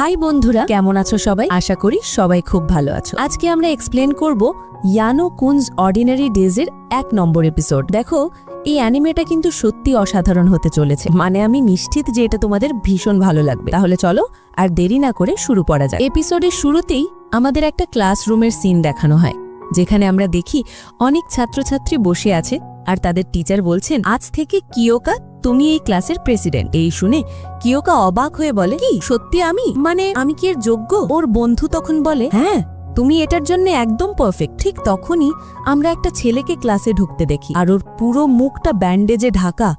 High বন্ধুরা, কেমন আছো সবাই? আশা করি সবাই খুব ভালো আছো। আজকে আমরা এক্সপ্লেন করব ইয়ানো কুনস অর্ডিনারি ডেজের এক নম্বর এপিসোড দেখো, এই অ্যানিমেটা কিন্তু সত্যি অসাধারণ হতে চলেছে। মানে আমি নিশ্চিত যে এটা তোমাদের ভীষণ ভালো লাগবে। তাহলে চলো, আর দেরি না করে শুরু করা যায় এপিসোডের শুরুতেই আমাদের একটা ক্লাসরুমের সিন দেখানো হয়, যেখানে আমরা দেখি অনেক ছাত্রছাত্রী বসে আছে, আর তাদের টিচার বলছেন, আজ থেকে কিয়োকা তুমি এই ক্লাসের প্রেসিডেন্ট এই শুনে কিয়োকা অবাক হয়ে বলে, কি, সত্যি আমি? মানে আমি কি এর যোগ্য? ওর বন্ধু তখন বলে হ্যাঁ। তুমি এটার জন্য একদম পারফেক্ট ঠিক তখনই আমরা একটা ছেলেকে ক্লাসে ঢুকতে দেখি। আর ওর পুরো মুখটা ব্যান্ডেজে ঢাকা।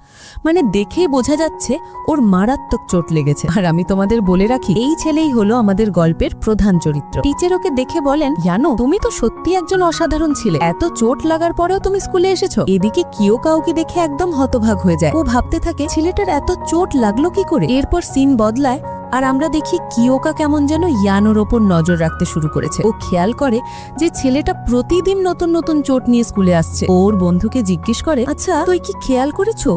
মানে দেখেই বোঝা যাচ্ছে ওর মারাত্মক চোট লেগেছে। আর আমি তোমাদের বলে রাখি, এই ছেলেই হলো আমাদের গল্পের প্রধান চরিত্র। টিচার ওকে দেখে বলেন, জানো, তুমি তো সত্যি একজন অসাধারণ ছিলে। এত চোট লাগার পরেও তুমি স্কুলে এসেছ। এদিকে কিও কাউকে দেখে একদম হতভাগ হয়ে যায়। ও ভাবতে থাকে, ছেলেটার এত চোট লাগল কি করে? এরপর সিন বদলায় আর আমরা দেখি কিওকা কেমন যেন ইয়ানোর ওপর নজর রাখতে শুরু করেছে। ও খেয়াল করে যে ছেলেটা প্রতিদিন নতুন নতুন চোট নিয়ে স্কুলে আসছে। ওর বন্ধুকে জিজ্ঞেস করে আচ্ছা তুই কি খেয়াল করেছ?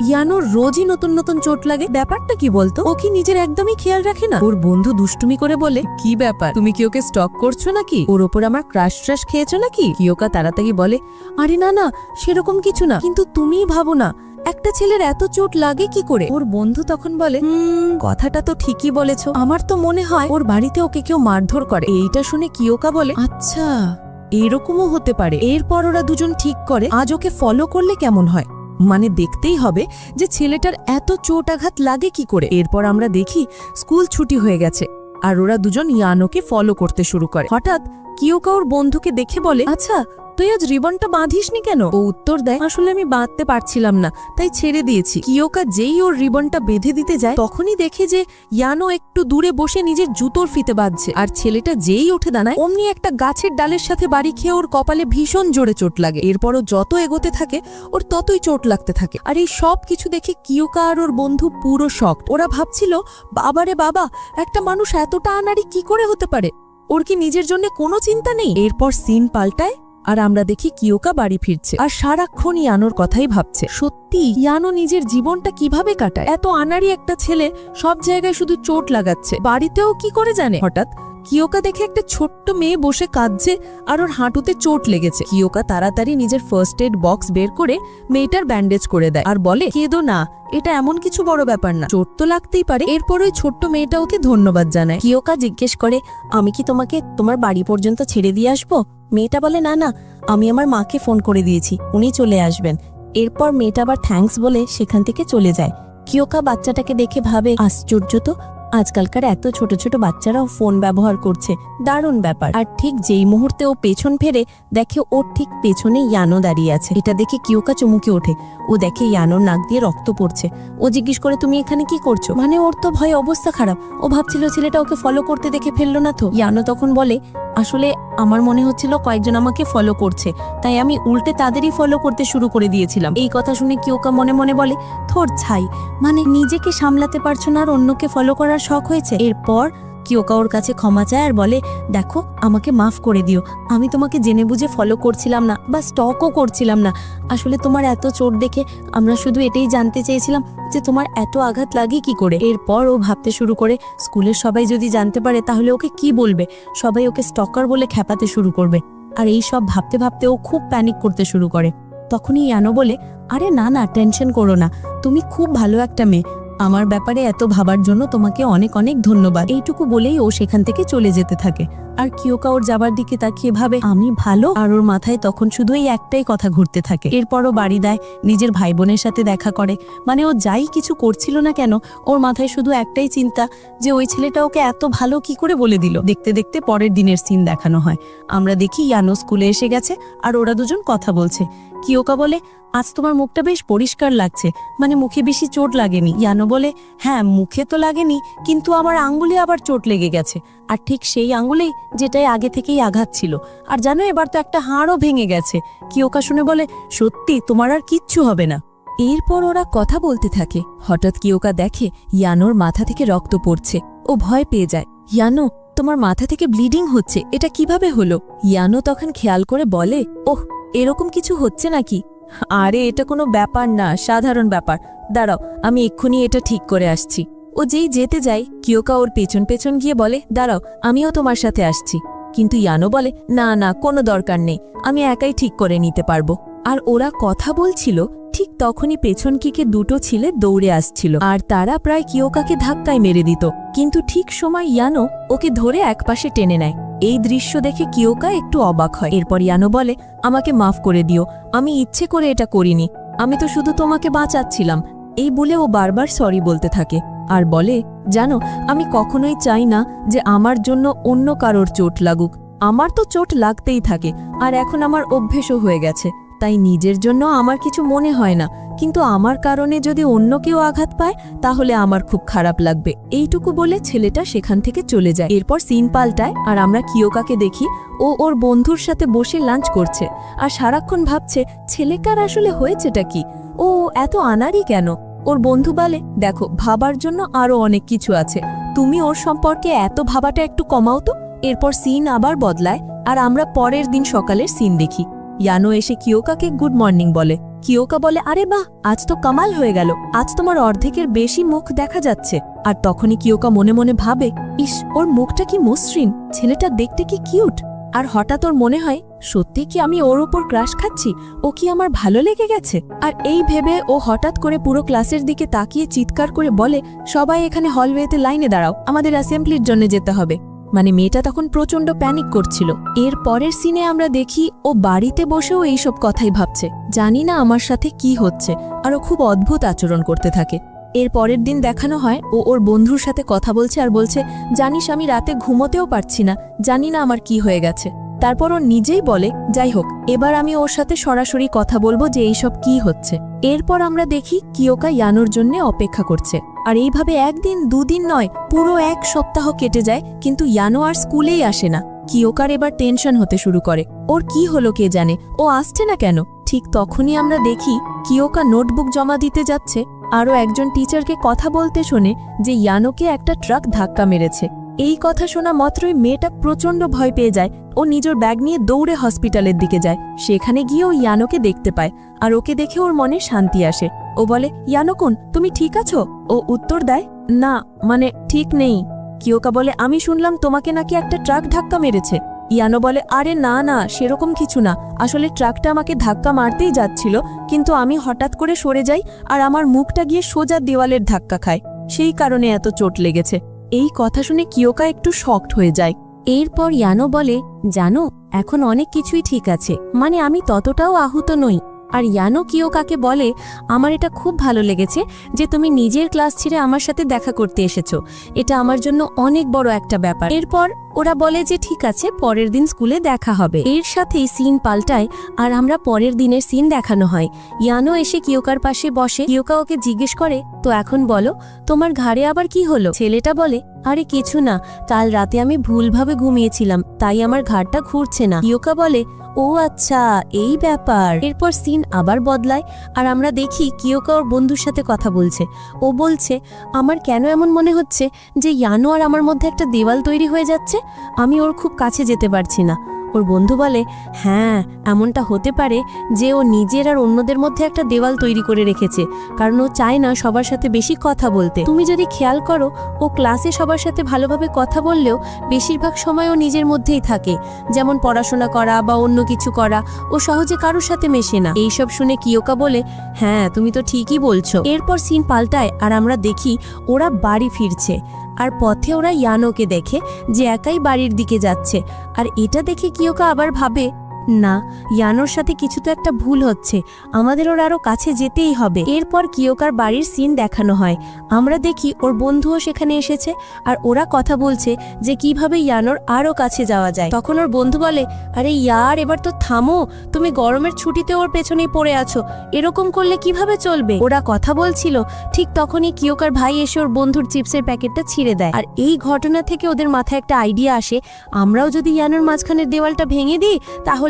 ইয়ানোর রোজই নতুন নতুন চোট লাগে, ব্যাপারটা কি বলতো? ও কি নিজের একদমই খেয়াল রাখে না? ওর বন্ধু দুষ্টুমি করে বলে, কি ব্যাপার? তুমি কি ওকে স্টক করছ নাকি? ওর ওপর আমার ক্রাশ ট্রাশ খেয়েছো নাকি? কিওকা তাড়াতাড়ি বলে, আরে না না, সেরকম কিছু না। কিন্তু তুমিই ভাবো না একটা ছেলের এত চোট লাগে কি করে? ওর বন্ধু তখন বলে "হুম, কথাটা তো ঠিকই বলেছ। আমার তো মনে হয় ওর বাড়িতে ওকে কেউ মারধর করে। এইটা শুনে কিওকা বলে আচ্ছা এরকমও হতে পারে। এরপর ওরা দুজন ঠিক করে আজ ওকে ফলো করলে কেমন হয়? মানে দেখতেই হবে যে ছেলেটার এত চোট আঘাত লাগে কি করে। এরপর আমরা দেখি স্কুল ছুটি হয়ে গেছে আর ওরা দুজন ইয়ানোকে ফলো করতে শুরু করে। হঠাৎ কিওকা ওর বন্ধুকে দেখে বলে আচ্ছা তুই আজ রিবনটা বাঁধিসনি কেন? ও উত্তর দেয়, আসলে আমি বাঁধতে পারছিলাম না, তাই ছেড়ে দিয়েছি। কিওকা যেই ওর রিবনটা বেঁধে দিতে যায়, তখনই দেখে যে ইয়ানো একটু দূরে বসে নিজের জুতোর ফিতে বাঁধছে। আর ছেলেটা যেই উঠে দাঁড়ায়, অমনি একটা গাছের ডালের সাথে বাড়ি খেয়ে ওর কপালে ভীষণ জোরে চোট লাগে। এরপরও যত এগোতে থাকে, ওর ততই চোট লাগতে থাকে। আর এই সব কিছু দেখে কিওকা আর ওর বন্ধু পুরো শখ ওরা ভাবছিল বাবারে বাবা, একটা মানুষ এতটা আনাড়ি কি করে হতে পারে? ওর কি নিজের জন্য কোনো চিন্তা নেই? এরপর সিন পাল্টায় আর আমরা দেখি কিওকা বাড়ি ফিরছে। আর সারাক্ষণ ইয়ানোর কথাই ভাবছে। সত্যি, ইয়ানো নিজের জীবনটা কীভাবে কাটায়? এত আনাড়ি একটা ছেলে সব জায়গায় শুধু চোট লাগাচ্ছে। বাড়িতেও কি করে জানে? হঠাৎ কিওকা দেখে একটা ছোট্ট মেয়ে বসে কাঁদছে আর ওর হাঁটুতে চোট লেগেছে। কিওকা তাড়াতাড়ি নিজের ফার্স্ট এড বক্স বের করে মেয়েটার ব্যান্ডেজ করে দেয় আর বলে, কেঁদো না, এটা এমন কিছু বড় ব্যাপার না। চোট তো লাগতেই পারে। এরপর ওই ছোট্ট মেয়েটা ওকে ধন্যবাদ জানায়। কিওকা জিজ্ঞেস করে, আমি কি তোমাকে তোমার বাড়ি পর্যন্ত ছেড়ে দিয়ে আসব? মেয়েটা বলে, না না, আমি আমার মাকে ফোন করে দিয়েছি, উনি চলে আসবেন। এরপর মেয়েটা আবার থ্যাঙ্কস বলে সেখান থেকে চলে যায়। কিয়োকা বাচ্চাটাকে দেখে ভাবে, আশ্চর্য তো আজকালকার এত ছোট ছোট বাচ্চারাও ফোন ব্যবহার করছে। দারুণ ব্যাপার। আর ঠিক যেই মুহূর্তে ও পেছন ফেরে, দেখে ওর ঠিক পেছনে ইয়ানো দাঁড়িয়ে আছে। এটা দেখে কিওকা চমুকে ওঠে। ও দেখে ইয়ানোর নাক দিয়ে রক্ত পড়ছে। ও জিজ্ঞেস করে, তুমি এখানে কি করছ? মানে ওর তো ভয়ে অবস্থা খারাপ। ও ভাবছিল ছেলেটা ওকে ফলো করতে দেখে ফেলল না তো। ইয়ানো তখন বলে, আসলে আমার মনে হচ্ছিল কয়েকজন আমাকে ফলো করছে। তাই আমি উল্টে তাদেরই ফলো করতে শুরু করে দিয়েছিলাম। এই কথা শুনে কিওকা মনে মনে বলে, থোর ছাই। মানে নিজেকে সামলাতে পারছ না আর অন্যকে ফলো করার শখ হয়েছে। এরপর কিওকা ওর কাছে ক্ষমা চায় আর বলে, দেখো, আমাকে মাফ করে দিও। আমি তোমাকে জেনে বুঝে ফলো করছিলাম না বা স্টকও করছিলাম না। আসলে তোমার এত চোট দেখে আমরা শুধু এটাই জানতে চেয়েছিলাম যে তোমার এত আঘাত লাগে কি করে? এরপর ও ভাবতে শুরু করে, স্কুলের সবাই যদি জানতে পারে তাহলে ওকে কি বলবে? সবাই ওকে স্টকার বলে খ্যাপাতে শুরু করবে। আর এই সব ভাবতে ভাবতে ও খুব প্যানিক করতে শুরু করে। তখনই ইয়ানো বলে, আরে না না টেনশন করো না। তুমি খুব ভালো একটা মেয়ে। আমার ব্যাপারে এত ভাবার জন্য তোমাকে অনেক অনেক ধন্যবাদ। এইটুকু বলেই ও সেখান থেকে চলে যেতে থাকে। আর কিওকা ওর যাবার দিকে তাকিয়ে ভাবে, আমি ভালো? আর ওর মাথায় তখন শুধু এই একটাই কথা ঘুরতে থাকে। এরপরও বাড়ি দেয়, নিজের ভাই বোনের সাথে দেখা করে। মানে ও যাই কিছু করছিল না কেন, ওর মাথায় শুধু একটাই চিন্তা যে ওই ছেলেটা ওকে এত ভালো কি করে বলে দিল। দেখতে দেখতে পরের দিনের সিন দেখানো হয়। আমরা দেখি ইয়ানো স্কুলে এসে গেছে, আর ওরা দুজন কথা বলছে। কিওকা বলে, আজ তোমার মুখটা বেশ পরিষ্কার লাগছে। মানে মুখে বেশি চোট লাগেনি। ইয়ানো বলে হ্যাঁ মুখে তো লাগেনি, কিন্তু আমার আঙ্গুলে আবার চোট লেগে গেছে। আর ঠিক সেই আঙ্গুলেই যেটাই আগে থেকেই আঘাত ছিল। আর জানো, এবার তো একটা হাড়ও ভেঙে গেছে। কিওকা শুনে বলে, সত্যি, তোমার আর কিচ্ছু হবে না। এরপর ওরা কথা বলতে থাকে। হঠাৎ কিওকা দেখে ইয়ানোর মাথা থেকে রক্ত পড়ছে। ও ভয় পেয়ে যায়। ইয়ানো, তোমার মাথা থেকে ব্লিডিং হচ্ছে, এটা কীভাবে হলো? ইয়ানো তখন খেয়াল করে বলে, ওহ এরকম কিছু হচ্ছে নাকি? আরে, এটা কোনো ব্যাপার না, সাধারণ ব্যাপার। দাঁড়াও, আমি এক্ষুনি এটা ঠিক করে আসছি। ও যেই যেতে যায়, কিয়োকা ওর পেছন পেছন গিয়ে বলে, দাঁড়াও, আমিও তোমার সাথে আসছি। কিন্তু ইয়ানো বলে, না না, কোনো দরকার নেই, আমি একাই ঠিক করে নিতে পারব। আর ওরা কথা বলছিল, ঠিক তখনই পেছন কিকে দুটো ছেলে দৌড়ে আসছিল। আর তারা প্রায় কিয়োকাকে ধাক্কায় মেরে দিত। কিন্তু ঠিক সময় ইয়ানো ওকে ধরে একপাশে টেনে নেয়। এই দৃশ্য দেখে কিয়োকা একটু অবাক হয়। এরপর ইয়ানো বলে, আমাকে মাফ করে দিও, আমি ইচ্ছে করে এটা করিনি। আমি তো শুধু তোমাকে বাঁচাচ্ছিলাম এই বলে ও বারবার সরি বলতে থাকে। আর বলে, জানো, আমি কখনোই চাই না যে আমার জন্য অন্য কারোর চোট লাগুক। আমার তো চোট লাগতেই থাকে, আর এখন আমার অভ্যেসও হয়ে গেছে। তাই নিজের জন্য আমার কিছু মনে হয় না। কিন্তু আমার কারণে যদি অন্য কেউ আঘাত পায়, তাহলে আমার খুব খারাপ লাগবে। এইটুকু বলে ছেলেটা সেখান থেকে চলে যায়। এরপর সিন পাল্টায় আর আমরা কিয়োকাকে দেখি। ও ওর বন্ধুর সাথে বসে লাঞ্চ করছে আর সারাক্ষণ ভাবছে ছেলেকার আসলে হয়েছেটা কি? ও এত আনারই কেন? ওর বন্ধু বলে, দেখো, ভাবার জন্য আরও অনেক কিছু আছে। তুমি ওর সম্পর্কে এত ভাবাটা একটু কমাও তো। এরপর সিন আবার বদলায় আর আমরা পরের দিন সকালের সিন দেখি। ইয়ানো এসে কিয়োকাকে গুড মর্নিং বলে। কিয়োকা বলে, আরে বাহ, আজ তো কামাল হয়ে গেল। আজ তোমার অর্ধেকের বেশি মুখ দেখা যাচ্ছে। আর তখনই কিয়োকা মনে মনে ভাবে, ইস, ওর মুখটা কি মসৃণ, ছেলেটা দেখতে কি কিউট। আর হঠাৎ ওর মনে হয়, সত্যি কি আমি ওর ওপর ক্রাশ খাচ্ছি? ও কি আমার ভালো লেগে গেছে? আর এই ভেবে ও হঠাৎ করে পুরো ক্লাসের দিকে তাকিয়ে চিৎকার করে বলে, সবাই এখানে হলওয়েতে লাইনে দাঁড়াও, আমাদের অ্যাসেম্বলির জন্য যেতে হবে। মানে মেয়েটা তখন প্রচণ্ড প্যানিক করছিল। এর পরের সিনে আমরা দেখি ও বাড়িতে বসেও এইসব কথাই ভাবছে। জানি না আমার সাথে কি হচ্ছে, আর ও খুব অদ্ভুত আচরণ করতে থাকে। এর পরের দিন দেখানো হয় ও ওর বন্ধুর সাথে কথা বলছে আর বলছে, জানিস আমি রাতে ঘুমোতেও পারছি না, জানি না আমার কি হয়ে গেছে। তারপর ও নিজেই বলে, যাই হোক, এবার আমি ওর সাথে সরাসরি কথা বলব যে এইসব কি হচ্ছে। এরপর আমরা দেখি কিয়োকা ইয়ানোর জন্য অপেক্ষা করছে। আর এইভাবে একদিন দুদিন নয়, পুরো এক সপ্তাহ কেটে যায়, কিন্তু ইয়ানো আর স্কুলেই আসে না। কিয়োকার এবার টেনশন হতে শুরু করে। ওর কি হলো কে জানে? ও আসছে না কেন? ঠিক তখনই আমরা দেখি কিয়োকা নোটবুক জমা দিতে যাচ্ছে। আরও একজন টিচারকে কথা বলতে শোনে যে ইয়ানোকে একটা ট্রাক ধাক্কা মেরেছে। এই কথা শোনা মাত্রই মেয়েটা প্রচণ্ড ভয় পেয়ে যায় ও নিজের ব্যাগ নিয়ে দৌড়ে হসপিটালের দিকে যায়। সেখানে গিয়ে ও ইয়ানোকে দেখতে পায় আর ওকে দেখে ওর মনে শান্তি আসে। ও বলে ইয়ানোকুন তুমি ঠিক আছো? ও উত্তর দেয়, না মানে ঠিক নেই। কিয়োকা বলে, আমি শুনলাম তোমাকে নাকি একটা ট্রাক ধাক্কা মেরেছে। ইয়ানো বলে, আরে না না, সেরকম কিছু না। আসলে ট্রাকটা আমাকে ধাক্কা মারতেই যাচ্ছিল, কিন্তু আমি হঠাৎ করে সরে যাই আর আমার মুখটা গিয়ে সোজা দেওয়ালের ধাক্কা খায়। সেই কারণে এত চোট লেগেছে। এই কথা শুনে কিয়োকা একটু শক্ট হয়ে যায়। এরপর ইয়ানো বলে, জানো, এখন অনেক কিছুই ঠিক আছে। মানে আমি ততটাও আহত নই। আর ইয়ানো কিয়োকাকে বলে, আমার এটা খুব ভালো লেগেছে যে তুমি নিজের ক্লাস ছেড়ে আমার সাথে দেখা করতে এসেছ। এটা আমার জন্য অনেক বড় একটা ব্যাপার। এরপর ওরা বলে যে ঠিক আছে, পরের দিন স্কুলে দেখা হবে। এর সাথেই সিন পাল্টায় আর আমরা পরের দিনের সিন দেখানো হয়। ইয়ানো এসে কিয়োকার পাশে বসে। কিয়োকা ওকে জিজ্ঞেস করে, তো এখন বলো, তোমার ঘাড়ে আবার কি হলো? ছেলেটা বলে আরে কিছু না, কাল রাতে আমি ভুলভাবে ঘুমিয়েছিলাম, তাই আমার ঘাড়টা ঘুরছে না। ইয়োকা বলে, ও আচ্ছা এই ব্যাপার। এরপর সিন আবার বদলায়, আর আমরা দেখি কিয়োকা ওর বন্ধুর সাথে কথা বলছে। ও বলছে, আমার কেন এমন মনে হচ্ছে যে ইয়ানো আর আমার মধ্যে একটা দেওয়াল তৈরি হয়ে যাচ্ছে? আমি ওর খুব কাছে যেতে পারছি না। ওর বন্ধু বলে হ্যাঁ এমনটা হতে পারে যে ও নিজের আর অন্যদের মধ্যে একটা দেওয়াল তৈরি করে রেখেছে। কারণ ও চায় না সবার সাথে বেশি কথা বলতে। তুমি যদি খেয়াল করো, ও ক্লাসে সবার সাথে ভালোভাবে কথা বললেও বেশিরভাগ সময় ও নিজের মধ্যেই থাকে। যেমন পড়াশোনা করা বা অন্য কিছু করা, ও সহজে কারোর সাথে মেশে না। এইসব শুনে কিয়োকা বলে হ্যাঁ তুমি তো ঠিকই বলছো। এরপর সিন পাল্টায় আর আমরা দেখি, ওরা বাড়ি ফিরছে। আর পথে ওরা ইয়ানোকে দেখে যে একাই বাড়ির দিকে যাচ্ছে। আর এটা দেখে কিয়োকা আবার ভাবে? না, ইয়ানোর সাথে কিছু তো একটা ভুল হচ্ছে। আমাদের ওর আরও কাছে যেতেই হবে। এরপর কিয়োকার বাড়ির সিন দেখানো হয়। আমরা দেখি ওর বন্ধুও সেখানে এসেছে আর ওরা কথা বলছে যে কীভাবে ইয়ানোর আরও কাছে যাওয়া যায়। তখন ওর বন্ধু বলে, আরে ইয়ার, এবার তো থামো। তুমি গরমের ছুটিতে ওর পেছনেই পড়ে আছো। এরকম করলে কীভাবে চলবে? ওরা কথা বলছিল। ঠিক তখনই কিয়োকার ভাই এসে ওর বন্ধুর চিপসের প্যাকেটটা ছিঁড়ে দেয়। আর এই ঘটনা থেকে ওদের মাথায় একটা আইডিয়া আসে। আমরাও যদি ইয়ানোর মাঝখানের দেওয়ালটা ভেঙে দিই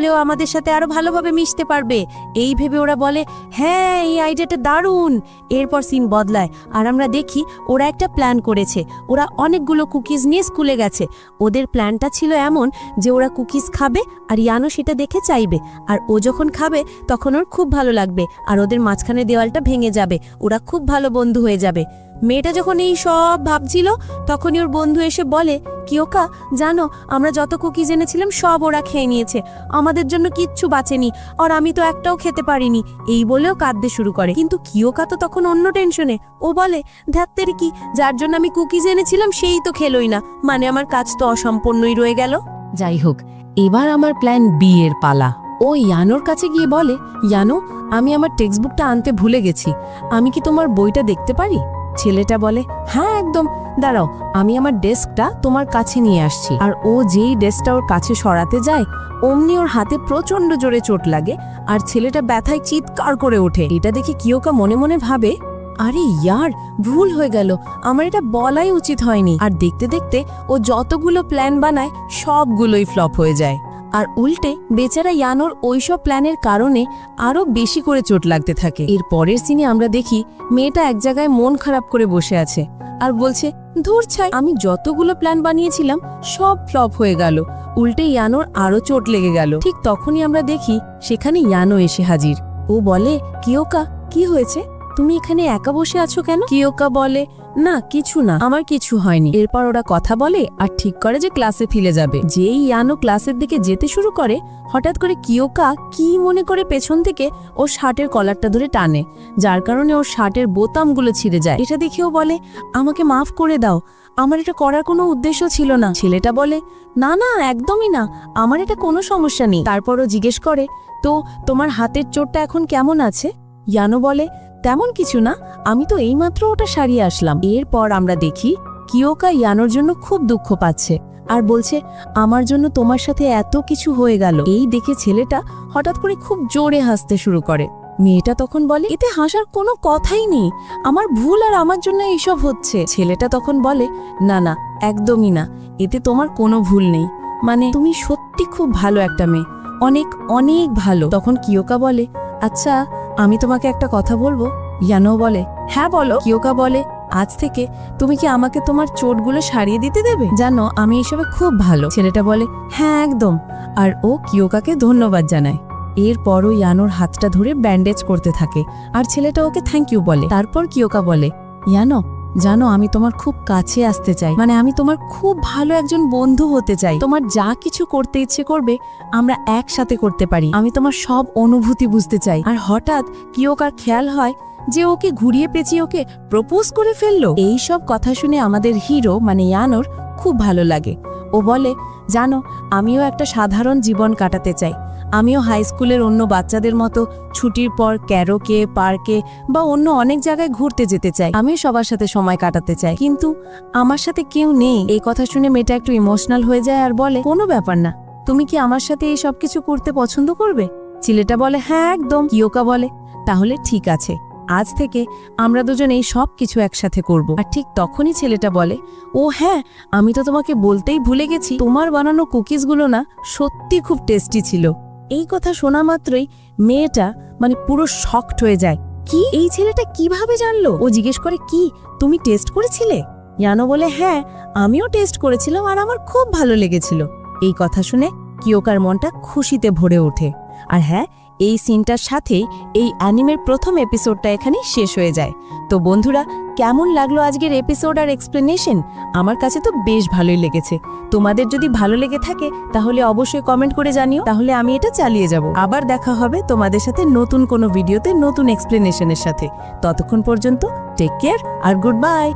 তাহলেও আমাদের সাথে আরও ভালোভাবে মিশতে পারবে। এই ভেবে ওরা বলে হ্যাঁ এই আইডিয়াটা দারুণ। এরপর সিন বদলায়। আর আমরা দেখি, ওরা একটা প্ল্যান করেছে। ওরা অনেকগুলো কুকিজ নিয়ে স্কুলে গেছে। ওদের প্ল্যানটা ছিল এমন যে ওরা কুকিজ খাবে আর ইয়ানো সেটা দেখে চাইবে। আর ও যখন খাবে, তখন ওর খুব ভালো লাগবে। আর ওদের মাঝখানে দেওয়ালটা ভেঙে যাবে। ওরা খুব ভালো বন্ধু হয়ে যাবে। মেয়েটা যখন এই সব ভাবছিল, তখনই ওর বন্ধু এসে বলে কিওকা জানো, আমরা যত কুকিজ এনেছিলাম, সব ওরা খেয়ে নিয়েছে। আমাদের জন্য কিচ্ছু বাঁচেনি, আর আমি তো একটাও খেতে পারিনি। এই বলেও কাঁদতে শুরু করে। কিন্তু কিওকা তো তখন অন্য টেনশনে। ও বলে ধ্যাত্তের কি, যার জন্য আমি কুকিজ এনেছিলাম, সেই তো খেলোই না। মানে আমার কাজ তো অসম্পূর্ণই রয়ে গেল। যাই হোক, এবার আমার প্ল্যান বি এর পালা। ও ইয়ানোর কাছে গিয়ে বলে, ইয়ানো, আমি আমার টেক্সট বুকটা আনতে ভুলে গেছি। আমি কি তোমার বইটা দেখতে পারি? ছেলেটা বলে হ্যাঁ একদম। দাঁড়াও, আমি আমার ডেস্কটা তোমার কাছে নিয়ে আসছি। আর ও যেই ডেস্কটা ওর কাছে সরাতে যায়, অমনি ওর হাতে প্রচণ্ড জোরে চোট লাগে আর ছেলেটা ব্যথায় চিৎকার করে ওঠে। এটা দেখে কিয়োকা মনে মনে ভাবে, আরে ইয়ার, ভুল হয়ে গেল। আমার এটা বলাই উচিত হয়নি। আর দেখতে দেখতে ও যতগুলো প্ল্যান বানায়, সবগুলোই ফ্লপ হয়ে যায়। আর উল্টে বেচারা ইয়ানোর ওইসব প্ল্যানের কারণে আরও বেশি করে চোট লাগতে থাকে। এর পরের সিনে আমরা দেখি মেয়েটা এক জায়গায় মন খারাপ করে বসে আছে আর বলছে, ধুর ছাই, আমি যতগুলো প্ল্যান বানিয়েছিলাম, সব ফ্লপ হয়ে গেল। উল্টে ইয়ানোর আরও চোট লেগে গেল। ঠিক তখনই আমরা দেখি সেখানে ইয়ানো এসে হাজির। ও বলে কিওকা কি হয়েছে? তুমি এখানে একা বসে আছো কেন? কিওকা বলে? না, কিছু না। আমার কিছু হয়নি। এরপর ওরা কথা বলে আর ঠিক করে যে ক্লাসে ফিরে যাবে। যেই ইয়ানো ক্লাসের দিকে যেতে শুরু করে, হঠাৎ করে কিওকা কি মনে করে পেছন থেকে ও শার্টের কলারটা ধরে টানে, যার কারণে ওর শার্টের বোতামগুলো ছিঁড়ে যায়। এটা দেখেও বলে, আমাকে মাফ করে দাও। আমার এটা করার কোনো উদ্দেশ্য ছিল না। ছেলেটা বলে, না না, একদমই না। আমার এটা কোনো সমস্যা নেই। তারপরও জিজ্ঞেস করে, তো তোমার হাতের চোটটা এখন কেমন আছে? ইয়ানো বলে তেমন কিছু না, আমি তো এইমাত্র ওটা সারিয়ে আসলাম। এরপর আমরা দেখি কিওকা ইয়ানোর জন্য খুব দুঃখ পাচ্ছে আর বলছে, আমার জন্য তোমার সাথে এত কিছু হয়ে গেল। এই দেখে ছেলেটা হঠাৎ করে খুব জোরে হাসতে শুরু করে। মেয়েটা তখন বলে, এতে হাসার কোনো কথাই নেই। আমার ভুল আর আমার জন্য এইসব হচ্ছে। ছেলেটা তখন বলে, না না, একদমই না। এতে তোমার কোনো ভুল নেই। মানে তুমি সত্যি খুব ভালো একটা মেয়ে। অনেক অনেক ভালো। তখন কিওকা বলে আচ্ছা আমি তোমাকে একটা কথা বলব? ইয়ানো বলে হ্যাঁ বলো। কিয়োকা বলে, আজ থেকে তুমি কি আমাকে তোমার চোটগুলো সারিয়ে দিতে দেবে? জানো, আমি এসবে খুব ভালো। ছেলেটা বলে হ্যাঁ একদম। আর ও কিয়োকাকে ধন্যবাদ জানায়। এরপরও ইয়ানোর হাতটা ধরে ব্যান্ডেজ করতে থাকে। আর ছেলেটা ওকে থ্যাংক ইউ বলে। তারপর কিয়োকা বলে, ইয়ানো জানো, আমি তোমার খুব কাছে আসতে চাই। মানে আমি তোমার খুব ভালো একজন বন্ধু হতে চাই। তোমার যা কিছু করতে ইচ্ছে করবে, আমরা একসাথে করতে পারি। আমি তোমার সব অনুভূতি বুঝতে চাই। আর হঠাৎ কিওকার খেয়াল হয় যে ওকে ঘুরিয়ে পেঁচিয়ে ওকে প্রপোজ করে ফেলল? এই সব কথা শুনে আমাদের হিরো মানে ইয়ানোর, খুব ভালো লাগে। ও বলে, জানো, আমিও একটা সাধারণ জীবন কাটাতে চাই। আমিও হাই স্কুলের অন্য বাচ্চাদের মতো ছুটির পর ক্যারোকে, পার্কে বা অন্য অনেক জায়গায় ঘুরতে যেতে চাই। আমিও সবার সাথে সময় কাটাতে চাই। কিন্তু আমার সাথে কেউ নেই। এই কথা শুনে মেয়েটা একটু ইমোশনাল হয়ে যায় আর বলে, কোনো ব্যাপার না। তুমি কি আমার সাথে এই সব কিছু করতে পছন্দ করবে? ছেলেটা বলে হ্যাঁ একদম। কিওকা বলে, তাহলে ঠিক আছে। আজ থেকে আমরা দুজন এই সব কিছু একসাথে করব। আর ঠিক তখনই ছেলেটা বলে, ও হ্যাঁ আমি তো তোমাকে বলতেই ভুলে গেছি। তোমার বানানো কুকিজগুলো না সত্যি খুব টেস্টি ছিল। এই কথা শোনা মাত্রই মেয়েটা মানে পুরো শক্ট হয়ে যায়। কি? এই ছেলেটা কীভাবে জানলো? ও জিজ্ঞেস করে, কি, তুমি টেস্ট করেছিলে? ইয়ানো বলে হ্যাঁ আমিও টেস্ট করেছিলাম আর আমার খুব ভালো লেগেছিল। এই কথা শুনে কিওকার মনটা খুশিতে ভরে ওঠে। আর হ্যাঁ এই সিনটার সাথেই এই অ্যানিমের প্রথম এপিসোডটা এখানেই শেষ হয়ে যায়। তো বন্ধুরা কেমন লাগল আজকের এপিসোড আর এক্সপ্লেনেশন আমার কাছে তো বেশ ভালোই লেগেছে। তোমাদের যদি ভালো লেগে থাকে, তাহলে অবশ্যই কমেন্ট করে জানিও। তাহলে আমি এটা চালিয়ে যাব। আবার দেখা হবে তোমাদের সাথে নতুন কোনো ভিডিওতে নতুন এক্সপ্লেনেশনের সাথে। ততক্ষণ পর্যন্ত টেক কেয়ার আর গুড বাই